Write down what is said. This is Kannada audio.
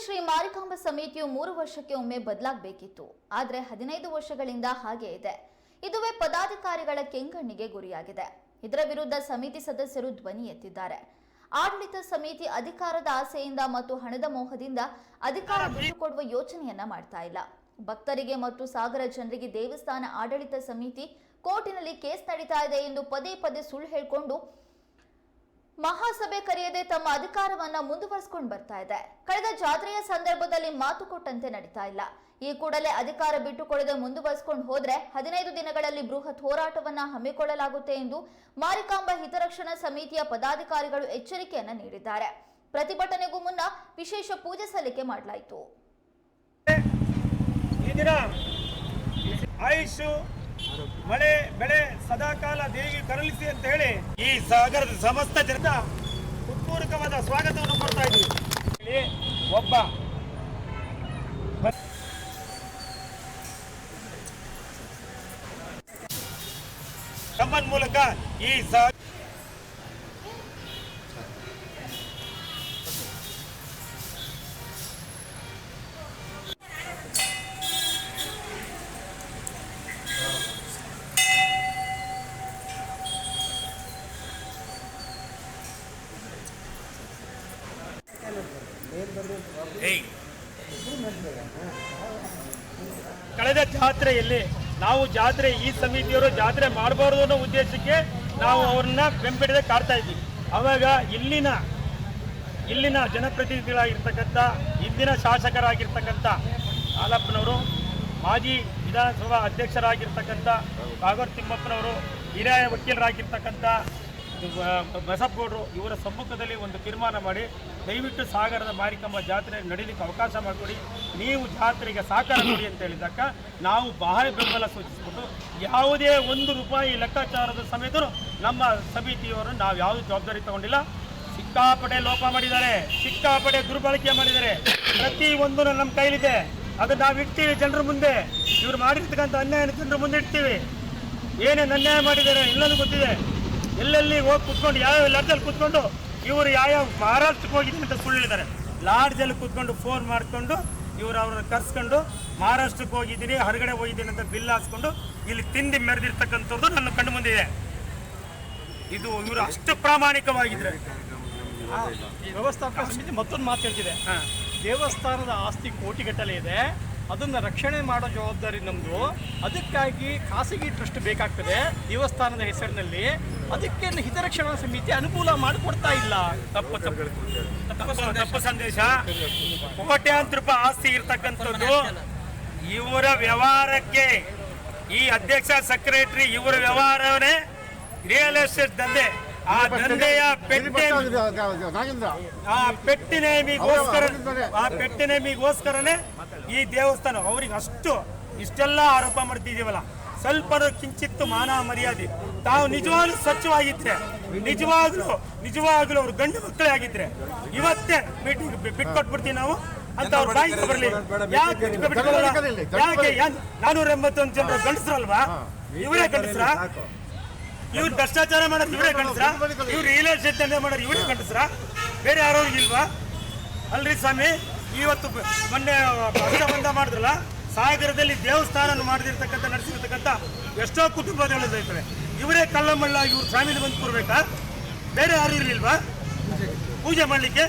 ಶ್ರೀ ಮಾರಿಕಾಂಬ ಸಮಿತಿಯು ಮೂರು ವರ್ಷಕ್ಕೆ ಒಮ್ಮೆ ಬದಲಾಗಬೇಕಿತ್ತು. ಆದರೆ ಹದಿನೈದು ವರ್ಷಗಳಿಂದ ಹಾಗೆ ಇದೆ. ಇದುವೇ ಪದಾಧಿಕಾರಿಗಳ ಕೆಂಗಣ್ಣಿಗೆ ಗುರಿಯಾಗಿದೆ. ಇದರ ವಿರುದ್ಧ ಸಮಿತಿ ಸದಸ್ಯರು ಧ್ವನಿ ಎತ್ತಿದ್ದಾರೆ. ಆಡಳಿತ ಸಮಿತಿ ಅಧಿಕಾರದ ಆಸೆಯಿಂದ ಮತ್ತು ಹಣದ ಮೋಹದಿಂದ ಅಧಿಕಾರ ಬಿಟ್ಟುಕೊಡುವ ಯೋಚನೆಯನ್ನ ಮಾಡ್ತಾ ಇಲ್ಲ. ಭಕ್ತರಿಗೆ ಮತ್ತು ಸಾಗರ ಜನರಿಗೆ ದೇವಸ್ಥಾನ ಆಡಳಿತ ಸಮಿತಿ ಕೋರ್ಟಿನಲ್ಲಿ ಕೇಸ್ ನಡೀತಾ ಇದೆ ಎಂದು ಪದೇ ಪದೇ ಸುಳ್ಳು ಹೇಳಿಕೊಂಡು ಮಹಾಸಭೆ ಕರೆಯದೆ ತಮ್ಮ ಅಧಿಕಾರವನ್ನ ಮುಂದುವರಿಸಿಕೊಂಡು ಬರ್ತಾ ಇದೆ. ಕಳೆದ ಜಾತ್ರೆಯ ಸಂದರ್ಭದಲ್ಲಿ ಮಾತು ಕೊಟ್ಟಂತೆ ನಡೀತಾ ಇಲ್ಲ. ಈ ಕೂಡಲೇ ಅಧಿಕಾರ ಬಿಟ್ಟುಕೊಳ್ಳದೆ ಮುಂದುವರಿಸಿಕೊಂಡು ಹೋದ್ರೆ ಹದಿನೈದು ದಿನಗಳಲ್ಲಿ ಬೃಹತ್ ಹೋರಾಟವನ್ನ ಹಮ್ಮಿಕೊಳ್ಳಲಾಗುತ್ತೆ ಎಂದು ಮಾರಿಕಾಂಬ ಹಿತರಕ್ಷಣಾ ಸಮಿತಿಯ ಪದಾಧಿಕಾರಿಗಳು ಎಚ್ಚರಿಕೆಯನ್ನ ನೀಡಿದ್ದಾರೆ. ಪ್ರತಿಭಟನೆಗೂ ಮುನ್ನ ವಿಶೇಷ ಪೂಜೆ ಸಲ್ಲಿಕೆ ಮಾಡಲಾಯಿತು. ಮಳೆ, ಬೆಳೆ ಸದಾಕಾಲ ದೇವಿ ಕರಳಿಸಿ ಅಂತ ಹೇಳಿ ಈ ಸಾಗರದ ಸಮಸ್ತ ಜನತ ಉತ್ಪೂರ್ವಕವಾದ ಸ್ವಾಗತವನ್ನು ಕೊಡ್ತಾ ಇದ್ದೀವಿ. ಒಬ್ಬ ಮೂಲಕ ಈ ಕಳೆದ ಜಾತ್ರೆಯಲ್ಲಿ ನಾವು ಜಾತ್ರೆ ಈ ಸಮಿತಿಯವರು ಜಾತ್ರೆ ಮಾಡಬಾರ್ದು ಅನ್ನೋ ಉದ್ದೇಶಕ್ಕೆ ನಾವು ಅವ್ರನ್ನ ಬೆಂಬಿಡದೆ ಕಾಡ್ತಾ ಇದ್ವಿ ಅವಾಗ ಇಲ್ಲಿನ ಇಲ್ಲಿನ ಜನಪ್ರತಿನಿಧಿಗಳಾಗಿರ್ತಕ್ಕಂಥ, ಇಂದಿನ ಶಾಸಕರಾಗಿರ್ತಕ್ಕಂಥ ಹಾಲಪ್ಪನವರು, ಮಾಜಿ ವಿಧಾನಸಭಾ ಅಧ್ಯಕ್ಷರಾಗಿರ್ತಕ್ಕಂಥ ಭಾಗವತ್ ತಿಮ್ಮಪ್ಪನವರು ಹಿರಿಯ ವಕೀಲರಾಗಿರ್ತಕ್ಕಂಥ ಬಸಪ್ಪಗೌಡರು ಇವರ ಸಮ್ಮುಖದಲ್ಲಿ ಒಂದು ತೀರ್ಮಾನ ಮಾಡಿ, ದಯವಿಟ್ಟು ಸಾಗರದ ಮಾರಿಕಮ್ಮ ಜಾತ್ರೆ ನಡೀಲಿಕ್ಕೆ ಅವಕಾಶ ಮಾಡಿಕೊಡಿ. ನೀವು ಜಾತ್ರೆಗೆ ಸಹಕಾರ ಕೊಡಿ ಅಂತ ಹೇಳಿದಾಗ ನಾವು ಬಹಳ ಬೆಂಬಲ ಸೂಚಿಸಿಬಿಟ್ಟು ಯಾವುದೇ ಒಂದು ರೂಪಾಯಿ ಲೆಕ್ಕಾಚಾರದ ಸಮೇತರು ನಮ್ಮ ಸಮಿತಿಯವರು ನಾವು ಯಾವುದೇ ಜವಾಬ್ದಾರಿ ತಗೊಂಡಿಲ್ಲ. ಸಿಕ್ಕಾಪಡೆ ಲೋಪ ಮಾಡಿದ್ದಾರೆ. ಸಿಕ್ಕಾಪಡೆ ದುರ್ಬಳಕೆ ಮಾಡಿದ್ದಾರೆ. ಪ್ರತಿ ಒಂದು ನಮ್ಮ ಕೈಲಿದೆ. ಅದು ನಾವು ಇಡ್ತೀವಿ ಜನರ ಮುಂದೆ. ಇವ್ರು ಮಾಡಿರ್ತಕ್ಕಂಥ ಅನ್ಯಾಯ ಜನರ ಮುಂದೆ ಇಡ್ತೀವಿ. ಏನೇನು ಅನ್ಯಾಯ ಮಾಡಿದ್ದಾರೆ ಎಲ್ಲನೂ ಗೊತ್ತಿದೆ. ಎಲ್ಲೆಲ್ಲಿ ಹೋಗಿ ಕುತ್ಕೊಂಡು ಯಾವ್ಯಾವ ಲಾಡ್ಜಲ್ಲಿ ಕುತ್ಕೊಂಡು ಇವರು ಯಾವ್ಯಾವ ಮಹಾರಾಷ್ಟ್ರಕ್ಕೆ ಹೋಗಿದ್ದೀನಿ ಅಂತ ಸುಳ್ಳು ಹೇಳಿದ್ದಾರೆ ಲಾಡ್ಜಲ್ಲಿ ಕುತ್ಕೊಂಡು ಫೋನ್ ಮಾಡಿಕೊಂಡು ಇವರು ಅವ್ರನ್ನ ಕರ್ಸ್ಕೊಂಡು ಮಹಾರಾಷ್ಟ್ರಕ್ಕೆ ಹೋಗಿದ್ದೀನಿ ಹೊರಗಡೆ ಹೋಗಿದ್ದೀನಿ ಅಂತ ಬಿಲ್ ಹಾಸ್ಕೊಂಡು ಇಲ್ಲಿ ತಿಂದು ಮೆರೆದಿರ್ತಕ್ಕಂಥದ್ದು ನನ್ನ ಕಣ್ಣು ಮುಂದಿದೆ ಇದೆ. ಇದು ಇವರು ಅಷ್ಟು ಪ್ರಾಮಾಣಿಕವಾಗಿದ್ರೆ. ವ್ಯವಸ್ಥಾಪಕ ಸಮಿತಿ ಮತ್ತೊಂದು ಮಾತು ಹೇಳ್ತಿದೆ. ದೇವಸ್ಥಾನದ ಆಸ್ತಿ ಕೋಟಿಗಟ್ಟಲೆ ಇದೆ. ಅದನ್ನು ರಕ್ಷಣೆ ಮಾಡೋ ಜವಾಬ್ದಾರಿ ನಮ್ಮದು ಅದಕ್ಕಾಗಿ ಖಾಸಗಿ ಟ್ರಸ್ಟ್ ಬೇಕಾಗ್ತದೆ ದೇವಸ್ಥಾನದ ಹೆಸರಿನಲ್ಲಿ. ಅದಕ್ಕೆ ಹಿತರಕ್ಷಣಾ ಸಮಿತಿ ಅನುಕೂಲ ಮಾಡಿಕೊಡ್ತಾ ಇಲ್ಲ. ತಪ್ಪು ತಪ್ಪು ಸಂದೇಶ. ಕೋಟ್ಯಾಂತರ ರೂಪಾಯಿ ಆಸ್ತಿ ಇರ್ತಕ್ಕಂಥದ್ದು ಇವರ ವ್ಯವಹಾರಕ್ಕೆ ಈ ಅಧ್ಯಕ್ಷ ಸೆಕ್ರೆಟರಿ ಇವರ ವ್ಯವಹಾರವೇ ರಿಯಲ್ ಎಸ್ಟೇಟ್ ದಂಧೆ. ಆ ದಂಧೆಯ ಪೆಟ್ಟೆ ಆ ಪೆಟ್ಟಿನೇಮಿಗೋಸ್ಕರ ಆ ಪೆಟ್ಟಿನೇಮಿಗೋಸ್ಕರನೇ ಈ ದೇವಸ್ಥಾನ ಅವ್ರಿಗೆ ಅಷ್ಟು ಇಷ್ಟೆಲ್ಲ ಆರೋಪ ಮಾಡ್ತಿದ್ದೀವಲ್ಲ ಸ್ವಲ್ಪ ಕಿಂಚಿತ್ತು ಮಾನ ಮರ್ಯಾದೆ. ತಾವು ನಿಜವಾಗ್ಲೂ ಸ್ವಚ್ಛವಾಗಿದ್ರೆ ನಿಜವಾಗ್ಲೂ ನಿಜವಾಗ್ಲೂ ಅವ್ರು ಗಂಡು ಮಕ್ಕಳೇ ಆಗಿದ್ರೆ ಇವತ್ತೇ ಮೀಟಿಂಗ್ ಬಿಟ್ಕೊಟ್ಬಿಡ್ತೀವಿ ನಾವು ಅಂತ ಅವ್ರ ಬಾಯಿ ಬರಲಿ. ಯಾಕೆ ನಾನೂರ ಎಂಬತ್ತೊಂದು ಜನರು ಗಂಡಸ್ರಲ್ವಾ? ಇವರೇ ಗಂಡಸ್ರ? ಇವ್ರು ಭ್ರಷ್ಟಾಚಾರ ಮಾಡೋದು ಇವರೇ ಗಂಡಸ್ರ? ಇವ್ರು ರಿಯಲ್ ಎಸ್ಟೇಟ್ ದಂಧೆ ಮಾಡೋರು ಇವರೇ ಗಂಡಸ್ರ? ಬೇರೆ ಯಾರೋ ಇಲ್ವಾ? ಅಲ್ರಿ ಸ್ವಾಮಿ? ಇವತ್ತು ಮೊನ್ನೆ ಬಂದ ಮಾಡಿದ್ರಲ್ಲ, ಸಾಗರದಲ್ಲಿ ದೇವಸ್ಥಾನ ಮಾಡದಿರ್ತಕ್ಕಂಥ, ನಡೆಸಿರ್ತಕ್ಕಂಥ ಎಷ್ಟೋ ಕುಟುಂಬಗಳು ಇರ್ತವೆ ಇವರೇ ಕಳ್ಳಮಳ್ಳ, ಇವ್ರು ಫ್ಯಾಮಿಲಿ ಬಂದು ಕೂರ್ಬೇಕಾ? ಬೇರೆ ಯಾರು ಇರಲಿಲ್ವಾ? ಪೂಜೆ ಮಾಡ್ಲಿಕ್ಕೆ?